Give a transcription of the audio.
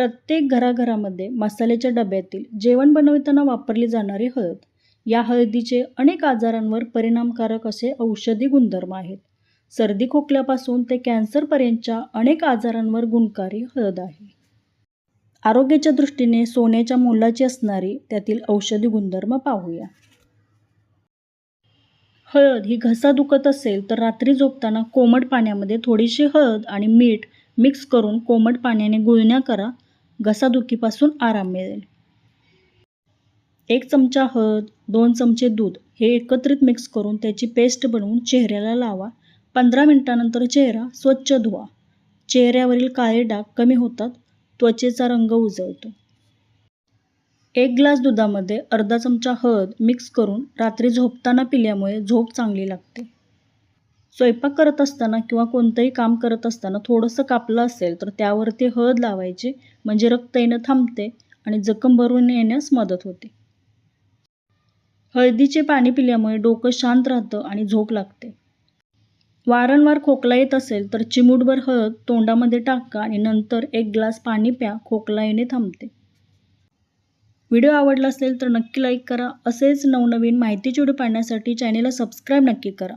प्रत्येक घराघरामध्ये मसाल्याच्या डब्यातील जेवण बनवताना वापरली जाणारी हळद. या हळदीचे अनेक आजारांवर परिणामकारक असे औषधी गुणधर्म आहेत. सर्दी खोकल्यापासून ते कॅन्सरपर्यंतच्या अनेक आजारांवर गुणकारी हळद आहे. आरोग्याच्या दृष्टीने सोन्याच्या मोलाची असणारी त्यातील औषधी गुणधर्म पाहूया. हळद ही घसा दुखत असेल तर रात्री झोपताना कोमट पाण्यामध्ये थोडीशी हळद आणि मीठ मिक्स करून कोमट पाण्याने गुळण्या करा. घसादुखीपासून आराम मिळेल. एक चमचा हळद दोन चमचे दूध हे एकत्रित मिक्स करून त्याची पेस्ट बनवून चेहऱ्याला लावा. पंधरा मिनिटानंतर चेहरा स्वच्छ धुवा. चेहऱ्यावरील काळे डाग कमी होतात त्वचेचा रंग उजळतो. एक ग्लास दुधामध्ये अर्धा चमचा हळद मिक्स करून रात्री झोपताना पिल्यामुळे झोप चांगली लागते. स्वयंपाक करत असताना किंवा कोणतंही काम करत असताना थोडंसं कापलं असेल तर त्यावरती हळद लावायची म्हणजे रक्त येणं थांबते आणि जखम भरून येण्यास मदत होते. हळदीचे पाणी पिल्यामुळे डोकं शांत राहतं आणि झोप लागते. वारंवार खोकला येत असेल तर चिमूटभर हळद तोंडामध्ये टाका आणि नंतर एक ग्लास पाणी प्या खोकला येणे थांबते. व्हिडिओ आवडला असेल तर नक्की लाईक करा. असेच नवनवीन माहिती व्हिडिओ पाहण्यासाठी चॅनेलला सबस्क्राईब नक्की करा.